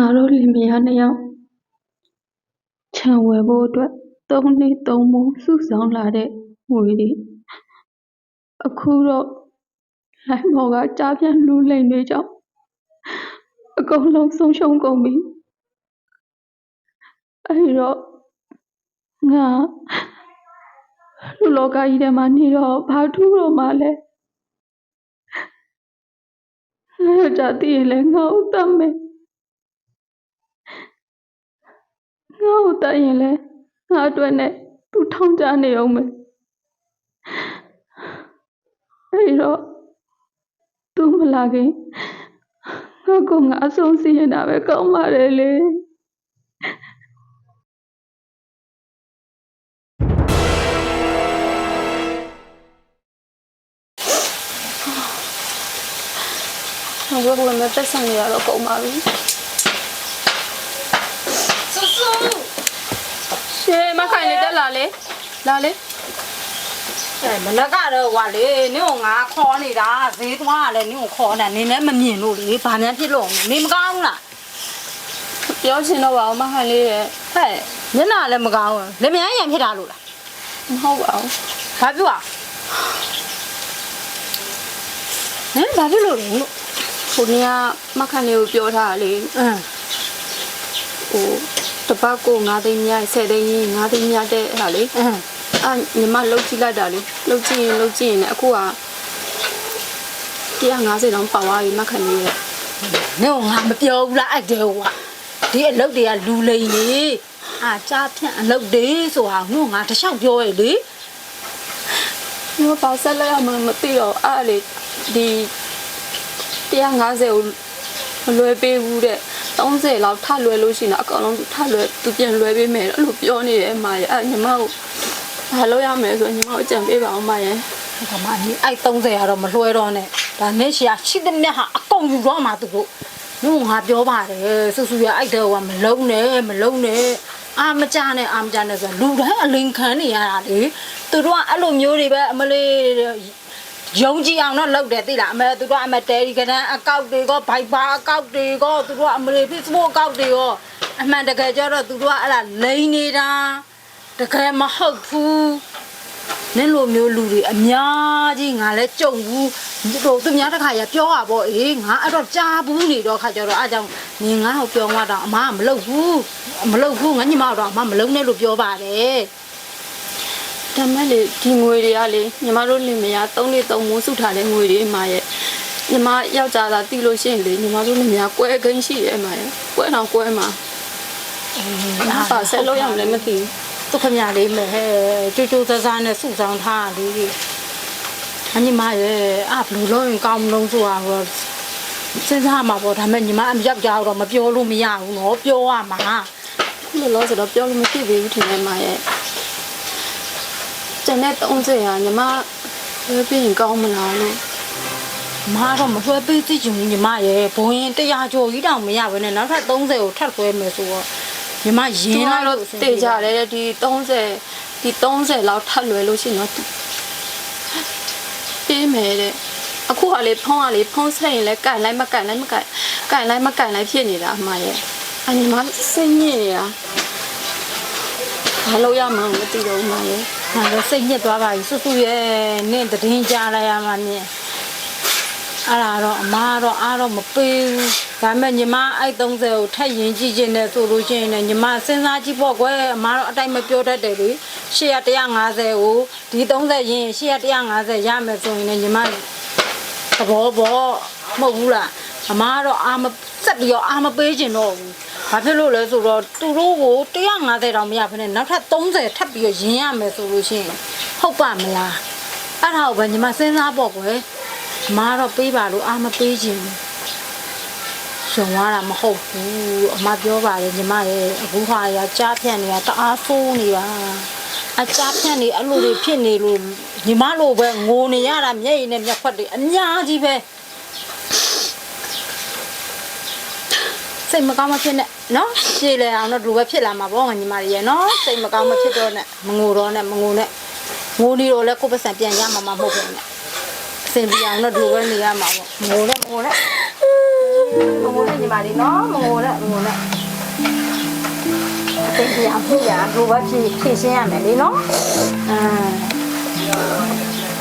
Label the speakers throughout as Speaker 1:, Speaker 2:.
Speaker 1: ငါတို့လင်မယားနှစ်ယောက် ခြံဝယ်ဖို့အတွက် သုံးနှစ်သုံးမိုး စုဆောင်းလာတဲ့ငွေတွေ အခုတော့ လိုင်းပေါ်က ကျားဖြန့် လူလိမ်တွေကြောင့် အကုန်လုံး ဆုံးရှုံးကုန်ပြီ အဲဒီတော့ ငါ လူလောကကြီးထဲမှာနေတော့ ဘာထူးတော့မှလဲ ငါယောက်ျားသိရင်လည်း ငါ့ကိုတတ်မယ် ငါ့ကိုတတ်ရင်လည်းငါအတွက်နဲ့သူထောင်ချနေအောင်မယ်အဲဒီတော့သူမလာခင်ငါကငါအဆုံးစီရင်တာပဲကောင်းပါတယ်လေ။ငါဘယ်မှာတက်ဆိုင်ရတော့ ရှင်မခိုင်လေတက်လာလေလာလေ
Speaker 2: အဲမနက်ကတော့ဟွာလေနင့်ကိုငါခေါ်နေတာဈေးသွားတယ်နင့်ကိုခေါ်နေတာနင်းလည်းမမြင်လို့လေဘာမှန်းဖြစ်လို့နေမကောင်းဘူးလား
Speaker 1: ပြောချင်တော့ပါအောင်မခိုင်လေးရဲ့
Speaker 2: ဟဲ့မျက်နှာလည်းမကောင်းဘူးလေမြန်ရံဖြစ်တာလို့လား
Speaker 1: မဟုတ်ပါဘူး
Speaker 2: ဘာပြောอ่ะဟမ်ဘာဖြစ်လို့လဲလို့
Speaker 1: ဟိုနေ့ကမခိုင်လေးကိုပြောထားတာလေ
Speaker 2: အင်း
Speaker 1: ဟို တပတ်ကို9သိန်းမြတ်10သိန်းကြီး9သိန်းမြတ်တဲ့ဟာလေ
Speaker 2: အင်း။
Speaker 1: အာညီမလှုပ်ကြည့်လိုက်တာလေ။လှုပ်ကြည့်ရင်လှုပ်ကြည့်ရင်လည်းအခုက150တောင်ပါသွားပြီမခိုင်လေးရဲ့
Speaker 2: နင့်ကိုငါမပြောဘူးလားအဲ့တဲဟွာဒီအလုပ်တွေကလူလိမ်နေအာကြားဖြန့်အလုပ်တွေဆိုတာငို့ငါတစ်လျှောက်ပြောရလေ။
Speaker 1: ညီမပါဆက်လိုက်ရမှမသိတော့အဲ့ဒါလေဒီ150ကိုမလွယ်ပေးဘူးတဲ့ 30လောက်ထလွယ်လို့ရှိရင်တော့အကောင်လုံးထလွယ်သူပြန်လွယ်ပေးမယ်လို့အဲ့လိုပြောနေတယ်အမရဲ့အဲ့ညီမကိုဘာလို့ရမလဲဆိုရင်ညီမကိုကြံပေးပါအောင်မရဲ့
Speaker 2: ဒါမှအနည်းအဲ့30ကတော့မလွှဲတော့နဲ့ဒါနဲ့ရှာရှိတဲ့မြတ်ဟာအကုန်ယူတော့မှသူတို့နုံငါပြောပါတယ်ဆူဆူရအဲ့တဲ့ဟိုကမလုံးနဲ့မလုံးနဲ့အာမကြနဲ့အာမကြနဲ့ဆိုလူတိုင်းအလိန်ခံနေရတာလေသူတို့ကအဲ့လိုမျိုးတွေပဲအမလေး ယုံကြည်အောင်တော့လုပ်တယ်သိလားအမေသူတို့ကအမတယ်ဒီကနန်းအကောက်တွေကဘိုက်ဘာအကောက်တွေကသူတို့ကအမလေး Facebook အကောက်တွေရောအမှန်တကယ်ကျတော့သူတို့ကအဲ့ဒါလိန်နေတာတကယ်မဟုတ်ဘူးနင်းလိုမျိုးလူတွေအများကြီးငါလဲကြုံဘူးဟိုသူများတစ်ခါရပြောတာပေါ့အေးငါအဲ့တော့ကြားဘူးနေတော့ခါကျတော့အားကြောင့်နင်ငါ့ကိုပြောမှတော့အမကမလုပ်ဘူးမလုပ်ဘူးငါညီမတော့အမမလုပ်နဲ့လို့ပြောပါတယ်
Speaker 1: ဒါမဲ့လေဒီငွေတွေကလေညီမတို့လင်မယား3နှစ်3မိုးစုထားတဲ့ငွေတွေအမရဲ့ညီမယောက်ျားသာတီးလို့ရှိရင်လေညီမတို့လင်မယားကွဲကိန်းရှိတယ်အမရဲ့ကွဲတော့ကွဲမှာဘာပါဆက်လို့ရမလဲမသိဘူး
Speaker 2: သူခမရလေးမဲ့ဟဲ့ကြိုးကြိုးစားစားနဲ့စုဆောင်ထားလေးကြီးအညီမရဲ့အဘလူလုံးရင်ကောင်းမလုံးဆိုတာဟောစဉ်းစားမှာပေါ့ဒါမဲ့ညီမအယောက်ျားတော့မပြောလို့မရဘူးနော်ပြောရမှာ
Speaker 1: ခုလိုလို့ဆိုတော့ပြောလို့မဖြစ်သေးဘူးထင်တယ်အမရဲ့ ကျန်တဲ့30ဟာညီမဝယ်ပြီးရင်ကောင်းမလားလို့
Speaker 2: မတော့မဆွဲပေးသိချင်ဘူးညီမရဲ့ဘုံရင်တရားကျော်ကြီးတောင်မရဘဲနဲ့နောက်ထပ်30ကိုထပ်ဆွဲမယ်ဆိုတော့ညီမရ
Speaker 1: ရ
Speaker 2: င်း
Speaker 1: င်း
Speaker 2: လိုက်
Speaker 1: တော့
Speaker 2: လို့အဆင်
Speaker 1: တေကြတယ်ဒီ30ဒီ30လောက်ထပ်လွယ်လို့ရှိရင်တော့ပေးမယ်တဲ့အခုကလေဖုံးကလေဖုံးဆက်ရင်လည်းကန်လိုက်မကန်လိုက်မကန်ကန်လိုက်မကန်လိုက်ဖြစ်နေတာအမရဲ့အညီမစိတ်ညစ်နေတာဘာလို့ရမှန်းမသိတော့ဘူးအမရဲ့
Speaker 2: ငါလည်းစိတ်ညစ်သွားပါပြီစွတ်စွတ်ရဲ့နင့်တည်င်းကြားလိုက်ရမှမြင်အဲ့ဒါတော့အမားတော့အားတော့မပေးဘူးဒါပေမဲ့ညီမအဲ့30ကိုထပ်ရင်ကြည့်ခြင်းနဲ့ဆိုလို့ရှိရင်လည်းညီမစဉ်းစားကြည့်ပေါ့ကွယ်အမားတော့အတိုင်းမပြောတတ်တယ်လေရှေ့က150ကိုဒီ30ရင်ရှေ့က150ရမယ်ဆိုရင်လည်းညီမသဘောပေါ့မဟုတ်ဘူးလားအမားတော့အာမစက်ပြီးတော့အာမပေးခြင်းတော့ဘူး ဘာဖြစ်လို့လဲဆိုတော့သူတို့ကို150တောင်မရဘဲနဲ့နောက်ထပ်30ထပ်ပြီးတော့ရင်းရမယ်ဆိုလို့ရှိရင်ဟုတ်ပါမလားအဲ့ဒါကိုပဲညီမစဉ်းစားပေါ့ကွယ်အမားတော့ပေးပါလို့အာမပေးခြင်းဘူးရှင်သွားတာမဟုတ်ဘူးအမပြောပါတယ်ညီမရဲ့အခုခါရကြားဖြန့်နေတာတအားဆိုးနေတာအကြားဖြန့်နေအဲ့လိုတွေဖြစ်နေလို့ညီမလိုပဲငိုနေရတာမျက်ရည်နဲ့မျက်ခွက်တွေအများကြီးပဲစိတ်မကောင်းမဖြစ်နဲ့ နော်ရှည်လေအောင်တော့ဒီလိုပဲဖြစ်လာမှာပေါ့ငါညီမတွေရဲ့နော်စိတ်မကောင်းမဖြစ်တော့နဲ့မငိုတော့နဲ့မငိုနဲ့ငိုနေတော့လဲကိုယ့်ပတ်စံပြန်ရမှာမဟုတ်ဘူးနဲ့အစင်ပြအောင်တော့ဒီလိုပဲနေရမှာပေါ့ငိုနဲ့မငိုနဲ့မငိုနဲ့ညီမလေးနော်မငိုနဲ့မငိုနဲ့အသိဉာဏ်ဖြစ်ရဘိုးဘဖြစ်ဖြစ်ရှင်းရမယ်လေနော်အမ်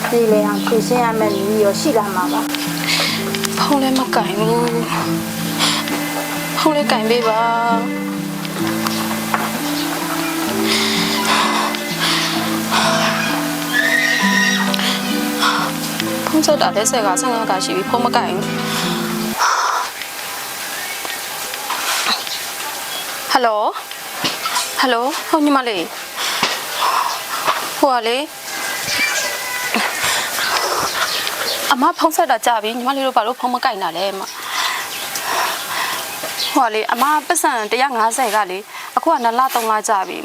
Speaker 2: ဒီလေအောင်ဖြစ်ရှင်းရမယ်နီးရောရှိလာမှာပါ
Speaker 1: ဖုန်းလည်းမကင်ဘူး ဖုန်းလည်းကင်ပေးပါဖုန်းဆက်တာလည်းဆက်က15ကရှိပြီဖုန်းမကင်ဘူးဟယ်လိုဟယ်လိုဟိုညီမလေးဟိုကလေအမဖုံးဆက်တာကြပြီညီမလေးတို့ဘာလို့ဖုံးမကင်တာလဲအမ ဟိုကလေအမပတ်စံ150ကလေအခုက2လ3လကြပြီ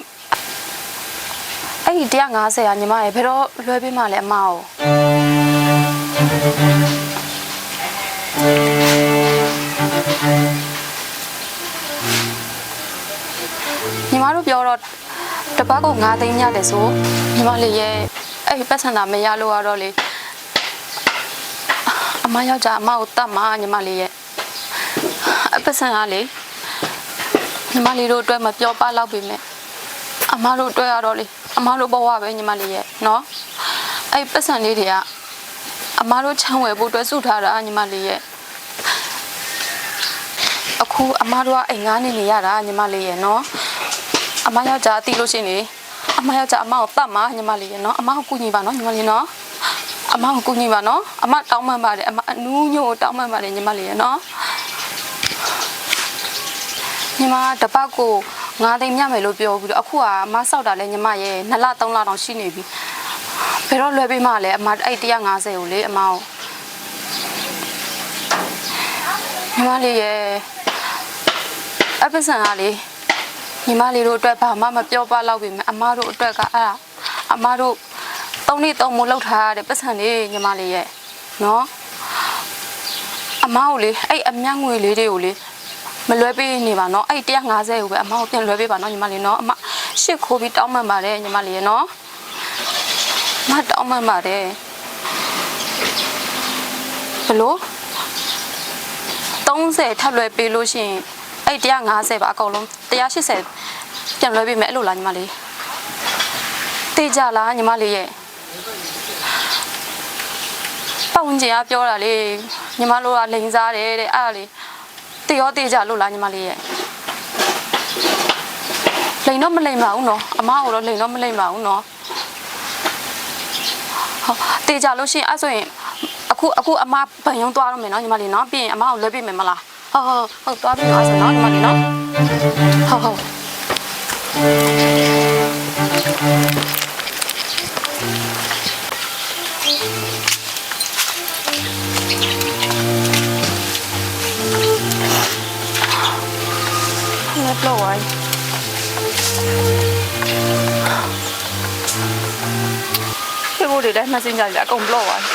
Speaker 1: အဲ့ဒီ150ကညီမရေဘယ်တော့လွှဲပေးမှလဲအမကိုညီမတို့ပြောတော့တစ်ပတ်ကို9သိန်းရတယ်ဆိုညီမလေးရဲ့အဲ့ဒီပတ်စံတာမရလို့ရတော့လေအမယောက်ျားအမကိုတတ်မှာညီမလေးရဲ့ အပစံကလေညီမလေးတို့အတွက်မပြောပါတော့ပြီမဲ့အမတို့အတွက်ရတော့လေအမတို့ဘဝပဲညီမလေးရဲ့နော်အဲ့ပစံလေးတွေကအမတို့ချမ်းဝယ်ဖို့အတွက်စုထားတာညီမလေးရဲ့အခုအမတို့ကအိမ်ငားနေနေရတာညီမလေးရဲ့နော်အမယောက်ျားတီးလို့ရှရင်လေအမယောက်ျားအမကိုတတ်မှာညီမလေးရဲ့နော်အမကိုကူညီပါနော်ညီမလေးနော်အမကိုကူညီပါနော်အမတောင်းပန်ပါတယ်အမအနူးညို့ကိုတောင်းပန်ပါတယ်ညီမလေးရနော် ညီမတပတ်ကို9သိန်းမြတ်မယ်လို့ပြောပြီးတော့အခုကအမစောက်တာလဲညီမရဲ့2လ3လတောင်ရှိနေပြီဘယ်တော့လွှဲပေးမှလဲအမအဲ့150ကိုလေအမကိုညီမလေးရဲ့အပစံကလေညီမလေးတို့အတွက်ဘာမှမပြောပါတော့ပြီမယ်အမတို့အတွက်ကအဲ့ဒါအမတို့သုံးနေ့သုံးမိုးလောက်ထားရတဲ့ပတ်စံလေးညီမလေးရဲ့နော်အမကိုလေအဲ့အမြတ်ငွေလေးတွေကိုလေ မလွဲပေးနေပါနော်အဲ့150ကိုပဲအမကိုပြန်လွဲပေးပါနော်ညီမလေးနော်အမရှစ်ခိုးပြီးတောင်းပန်ပါတယ်ညီမလေးရဲ့နော်အမတောင်းပန်ပါတယ်ဘလို့30ထပ်လွဲပေးလို့ရှိရင်အဲ့150ပါအကုန်လုံး180ပြန်လွဲပေးမယ်အဲ့လိုလားညီမလေးတေးကြလားညီမလေးရဲ့ပတ်ဝန်းကျင်ကပြောတာလေညီမတို့ကလိန်စားတယ်တဲ့အဲ့ဒါလေ တရောတေးကြလို့လားညီမလေးရဲ့လိန်တော့မလိန်ပါဘူးနော်အမကိုတော့လိန်တော့မလိန်ပါဘူးနော်ဟောတေးကြလို့ရှိရင်အဲ့ဆိုရင်အခုအခုအမဗန်ယုံသွားတော့မယ်နော်ညီမလေးနော်ပြီးရင်အမကိုလွှဲပေးမယ်မလားဟုတ်ဟုတ်ဟုတ်သွားပြီနော်ဆိုနော်ညီမလေးနော်ဟုတ်ဟုတ် ငါတော့ဝိုင်းဒီဘိုးတွေလည်း messenger ကြီးအကုန် block သွားတယ်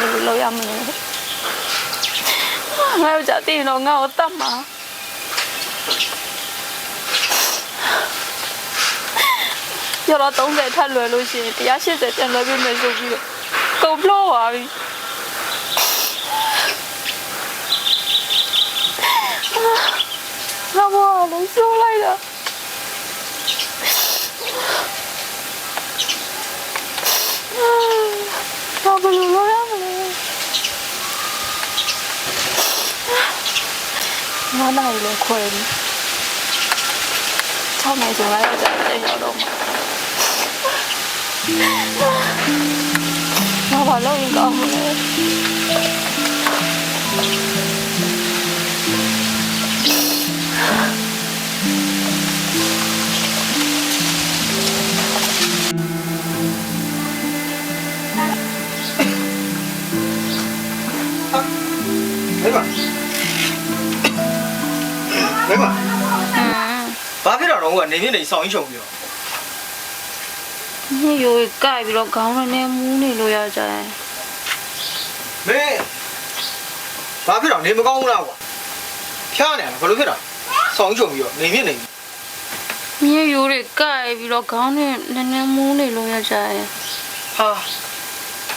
Speaker 1: ဘယ်လိုလုပ်ရမလဲငါတို့ကြတင်တော့ငါ့ကိုတတ်မှာရတော့30ထပ်လွ ယ်လို့ရှိရင်180ပြန်လွယ်ပြီးမယ်ဆိုပြီးတော့ကုန် block သွားပြီငါဘောလည်းရှိုးလိုက်တာဘာဘလို့လို့ရမလဲငါ မေမ
Speaker 3: မေမဘာဖြစ်တော့တော့ကနေမြင့်နေဆောင်ကြီးချုံပြီးတော့
Speaker 1: ညရိုးကိုက်ပြီးတော့ခေါင်းနဲ့နဲ့မူးနေလို့ရကြတယ်
Speaker 3: မင်းဘာဖြစ်တော့နေမကောင်းဘူးလားကွာဖျားနေလားဘာလို့ဖြစ်တာဆောင်ကြီးချုံပြီးတော့နေမြင့်နေ
Speaker 1: မြေရိုးတွေကိုက်ပြီးတော့ခေါင်းနဲ့နဲ့နဲ့မူးနေလို့ရကြတယ်
Speaker 3: ဟာ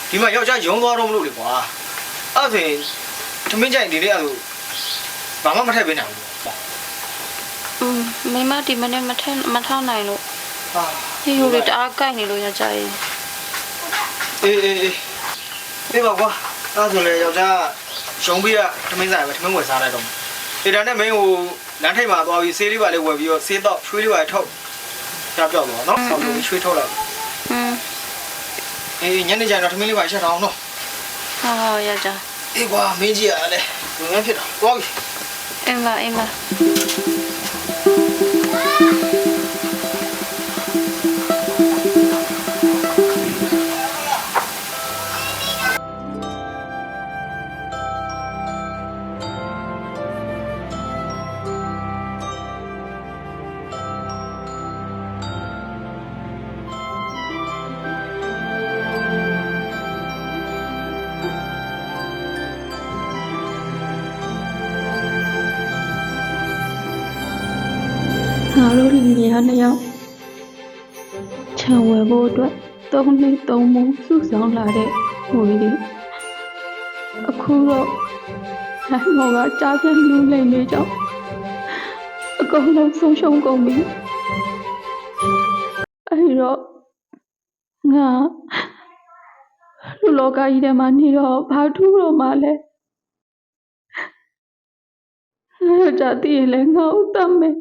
Speaker 3: ဒီမှာယောက်ျားရုံသွားတော့မလို့လေကွာအဲ့ဒါဆိုရင် သမင်းကြိုင်နေတဲ့အဲ့လိုဘာမှမထည့်ပေးနိုင်ဘူးကွာ
Speaker 1: อืมမိမဒီမနေ့မထမထောက်နိုင်လို့
Speaker 3: ဟာ
Speaker 1: ဟိုလေတအားကိုက်နေလို့ရကြရဲ့
Speaker 3: အေးအေးအေးအေးပါကွာအဲ့ဒါဆိုလေယောက်ျားရှုံးပြီးရသမင်းဆိုင်ပဲသမင်းဝယ်စားလိုက်တော့မယ်ဒီတန်းနဲ့မင်းဟိုလမ်းထိပ်မှာသွားပြီးဆေးလေးပါလေးဝယ်ပြီးတော့ဆေးတော့ချွေးလေးပါထုတ်ကြောက်ကြောက်တော့နော်ဆောက်ပြီးချွေးထုတ်လိုက်
Speaker 1: อืม
Speaker 3: အေးညနေကျရင်တော့သမင်းလေးပါချက်အောင်နော်
Speaker 1: ဟောဟောရကြ
Speaker 3: အေးကွာမင်းကြီးရတယ်လူငန်းဖြစ်တော့သွားပြီ
Speaker 1: အင်းမအင်းမ
Speaker 4: 3နှစ်3မုံစုဆောင်လာတဲ့ငွေတွေအခုတော့လိုင်းမော်ကကြားပြန်လူလိမ့်နေကြောင်းအကုန်လုံးဆုံးရှုံးကုန်ပြီအဲဒီတော့ငါလူလောကကြီးထဲမှာနေတော့ဘာထူးတော့မှလဲအဲ့ဒါတည်းလည်းငါ့ကိုတတ်မယ်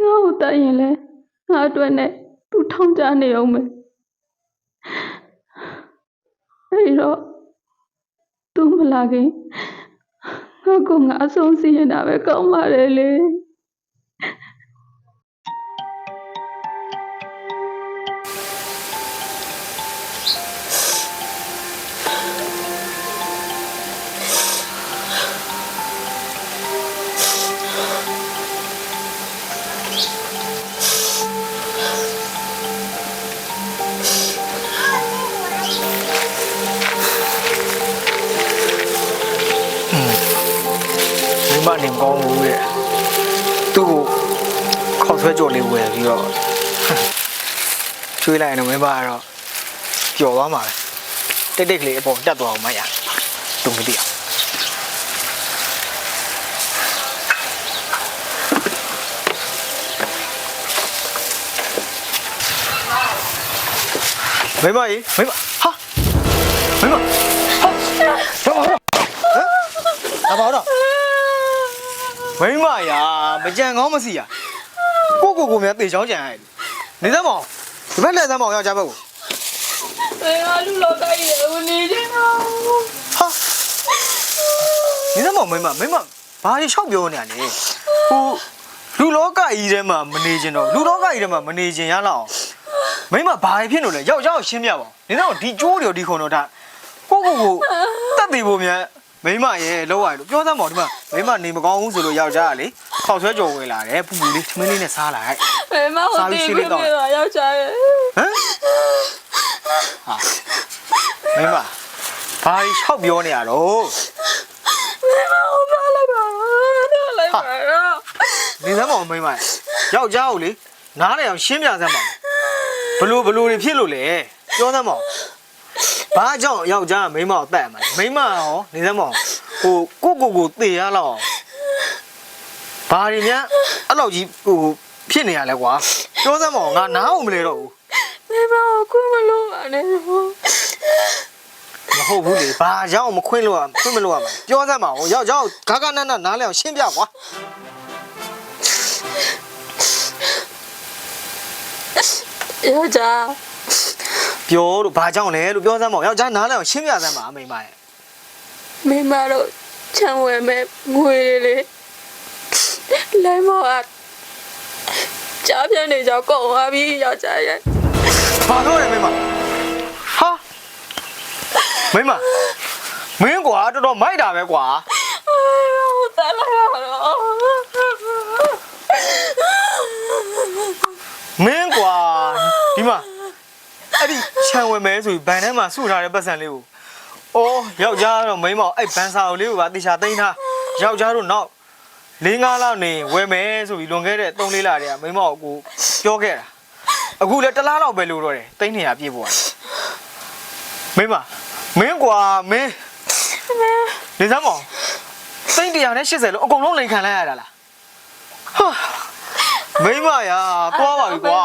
Speaker 4: ငါ့ကိုတတ်ရင်လည်း ငါအတွက်နဲ့သူထောင်ကြနေအောင်မယ်အဲ့တော့သူမလာခင်ငါကငါအဆုံးစီရင်တာပဲကောင်းပါလေလေ
Speaker 3: မိမနေမကောင်းဘူးတဲ့သူ့ကိုခေါက်ဆွဲကြော်လေးဝယ်ပြီးတော့ချွေးလိုက်ရင်တော့မိမကတော့ပျော်သွားမှာပဲတိတ်တိတ်ကလေးအပေါ်တက်သွားအောင်မရသူမသိအောင်မိမကြီးမိမဟာ မိမရာမကြံကောင်းမစီရကိုကိုကိုများတေချောင်းကြံရတယ်နေသမောင်ဒီဘက်လက်သမောင်ယောက်ျားဘက်ကို
Speaker 1: အေးအလူလောကကြီးကိုနေချင်တော့
Speaker 3: ဟာနေသမောင်မိမမိမဘာတွေလျှောက်ပြောနေရလဲဟိုလူလောကကြီးထဲမှာမနေခြင်းတော့လူလောကကြီးထဲမှာမနေခြင်းရလောက်မိမဘာတွေဖြစ်လို့လဲယောက်ျားကိုရှင်းပြပါဦးနေသမောင်ဒီကျိုးတွေဒီခုံတော့ဒါကိုကိုကိုတတ်သေးဖို့များ မိမရဲ့လောက်ရလို့ပြောသမောင်ဒီမှာမိမနေမကောင်းဘူးဆိုလို့ယောက်ျားကလေခေါက်ဆွဲကြော်ဝင်လာတယ်ပူပူလေးထမင်းလေးနဲ့စားလိုက်
Speaker 1: ဘယ်မှဟိုတည်ပြီးတော့ရောက်ချရဲ့
Speaker 3: ဟမ်ဟာမင်းမဘာကြီးရှောက်ပြောနေရတော့
Speaker 1: ဘယ်မှဟိုလာလိုက်ပါတော့လိုက်ပါတော့
Speaker 3: နေသမ်းမအောင်မင်းမယောက်ျားကိုလေနားလေအောင်ရှင်းပြစမ်းပါဘလို့ဘလို့တွေဖြစ်လို့လဲပြောသမ်းမအောင် ဘာကြောင့်ယောက်ျားကမိန်းမကိုတတ်ရမှာလဲမိန်းမရောနေသမ်းမအောင်ဟိုကိုကိုကိုတေရလောက်အောင်ဘာတွေများအဲ့လောက်ကြီးဟိုဖြစ်နေရလဲကွာပြောသမ်းမအောင်ငါနားအောင်မလဲတော့ဘူး
Speaker 1: ဘယ်မှခွင့်မလို့ပါနဲ့ဟို
Speaker 3: မဟုတ်ဘူးလေဘာကြောင့်မခွင့်လို့ရခွင့်မလို့ရမှာပြောစမ်းပါဦးယောက်ျားကိုဂါဂနနနားလဲအောင်ရှင်းပြကွာ
Speaker 1: ယောက်ျား
Speaker 3: ပြောလို့ဘာကြောင့်လဲလို့ပြောစမ်းပါဦးယောက်ျားနားလဲအောင်ရှင်းပြစမ်းပါအမိမရဲ့
Speaker 1: မိမတို့ချမ်းဝဲမဲ့ငွေလေလိုင်းမောကကြားပြနေကြကုန်သွားပြီယောက်ျားရဲ့
Speaker 3: ဘာလို့လဲမိမဟာမိမမင်းကွာတော်တော်မိုက်တာပဲကွာ
Speaker 1: ဟိုတက်လာတော့
Speaker 3: မင်းကွာဒီမှာအဲ့ဒီ ခြံဝင်မဲဆိုပြီးဘန်ထဲမှာစုထားတဲ့ပတ်စံလေးကိုအော်ယောက်ျားတော့မိန်းမအဲ့ဘန်စာအုပ်လေးကိုပါတေချာသိမ်းထားယောက်ျားတို့နောက်၄၅လောက်နေဝယ်မယ်ဆိုပြီးလွန်ခဲ့တဲ့၃၄လတည်းကမိန်းမကိုကိုပြောခဲ့တာအခုလည်းတစ်လားလောက်ပဲလို့တော့တယ်တိတ်နေရပြေးပေါ်တယ်မင်းမမင်းကွာမင်းနေစမ်းမောင်တိတ်180လို့အကုန်လုံးလိန်ခံလိုက်ရတာလားဟာမိမရာသွားပါပြီကွာ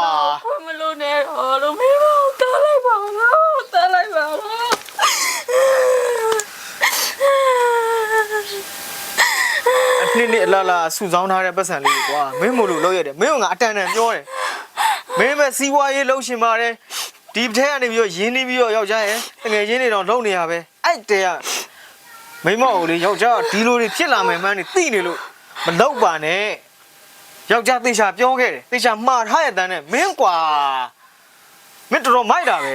Speaker 1: မလို့နဲ့တော့လို့မင်းတော့တားလိုက်ပါတော့တားလိုက်ပါတော့
Speaker 3: အ နှစ်နှစ်အလားလားစုဆောင်းထားတဲ့ပတ်စံလေးတွေကွာမင်းမို့လို့လောက်ရတယ်မင်းကငါအတန်တန်ပြောတယ်မင်းပဲစီးပွားရေးလှုပ်ရှင်ပါတယ်ဒီထဲကနေပြီးတော့ရင်းနှီးပြီးတော့ယောက်ျားရဲ့တငယ်ချင်းတွေတော့လုံနေရပဲအဲ့တဲကမိမကိုလေယောက်ျားကဒီလိုတွေဖြစ်လာမယ်မှန်းနေသိနေလို့မလောက်ပါနဲ့ယောက်ျားသေချာပြောခဲ့တယ်သေချာမှားထားရတဲ့နဲ့မင်းကွာမင်းတော်တော်မိုက်တာပဲ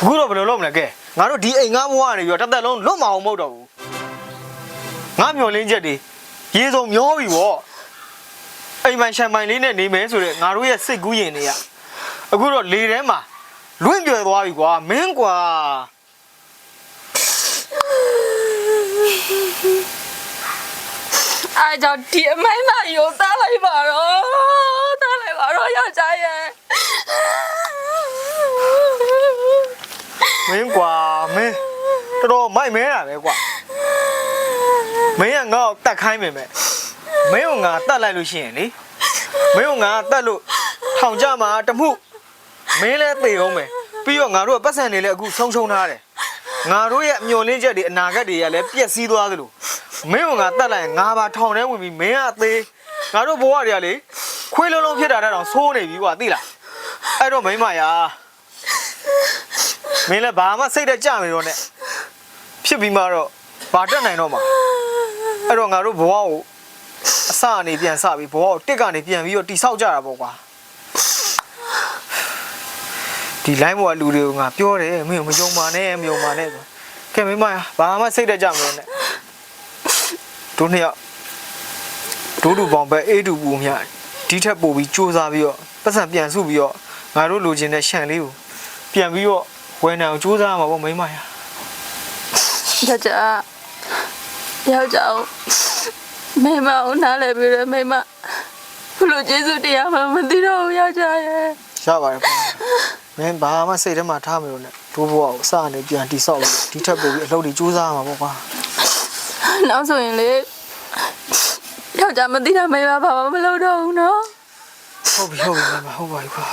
Speaker 3: အခုတော့ဘယ်လိုလုပ်မလဲကဲငါတို့ဒီအိမ်ငါဘဝကနေပြီးတော့တစ်သက်လုံးလွတ်မအောင်မဟုတ်တော့ဘူး ငါမျောလင်းချက်တွေရေစုံမျောပြီဗောအိမ်မိုင်ရှမ်မိုင်လေးနဲ့နေမယ်ဆိုတော့ငါတို့ရဲ့စိတ်ကူးရင်တွေကအခုတော့လေထဲမှာလွင့်ပြွယ်သွားပြီကွာမင်းကွာ
Speaker 1: အားကြောင့်ဒီအမိုင်းမရောတားလိုက်ပါတော့တားလိုက်ပါတော့ယောက်ျားရဲ့
Speaker 3: မင်းကွာမင်းတော်တော်မိုက်မဲတာပဲကွာ မင်းကငါ့ကိုတတ်ခိုင်းမယ်မဲ့မင်းကငါတတ်လိုက်လို့ရှိရင်လေမင်းကငါတတ်လို့ထောင်ကြမှာတမှုမင်းလည်းသေအောင်မယ်ပြီးတော့ငါတို့ကပတ်စံတွေလည်းအခုဆုံးရှုံးထားတယ်ငါတို့ရဲ့အမျော်လင့်ချက်တွေအနာဂတ်တွေကလည်းပြည့်စည်သွားသလိုမင်းကငါတတ်လိုက်ရင်ငါပါထောင်ထဲဝင်ပြီးမင်းကအသေးငါတို့ဘဝတွေကလေခွေးလုံးလုံးဖြစ်တာတဲ့တော့ဆိုးနေပြီကွာသိလားအဲ့တော့မိမရာမင်းလည်းဘာမှစိတ်တက်ကြမရောနဲ့ဖြစ်ပြီးမှတော့ဘာတက်နိုင်တော့မှာ အဲ့တော့ငါတို့ဘဝကိုအစအနေပြန်စပြီးဘဝကိုတစ်ကနေပြန်ပြီးတော့တိဆောက်ကြတာပေါ့ကွာဒီ line ပေါ်ကလူတွေကိုငါပြောတယ်မင်းမယုံပါနဲ့မယုံပါနဲ့ဆိုကဲမိမရာဘာမှစိတ်တက်ကြမရောနဲ့တို့နှစ်ယောက်တို့လူပေါင်းပဲအေးတူပူမြဒီထက်ပိုပြီးစူးစမ်းပြီးတော့ပတ်စံပြန်စုပြီးတော့ငါတို့လိုချင်တဲ့ရှန်လေးကိုပြန်ပြီးတော့ဝယ်နိုင်အောင်စူးစမ်းရမှာပေါ့မိမရာ
Speaker 1: ယောက်ျား ယောက်ျားကိုမိမကိုနားလည်ပြီးတော့မိမဘလို့ကျေးဇူးတရားမှမသိတော့ဘူးယောက်ျားရဲ့
Speaker 3: ရပါတယ်မင်းဘာမှစိတ်ထဲမှာထားမလို့နဲ့ဒိုးဘွားကိုအစအနေပြန်တိဆောက်လို့ဒီထက်ပိုပြီးအလုပ်တွေစူးစမ်းရမှာပေါ့ကွာ
Speaker 1: နောက်ဆိုရင်လေယောက်ျားမသိတာမိမဘာမှမလုပ်တော့ဘူးနော်
Speaker 3: ဟုတ်ပြီဟုတ်ပြီမဟုတ်ပါဘူးကွာ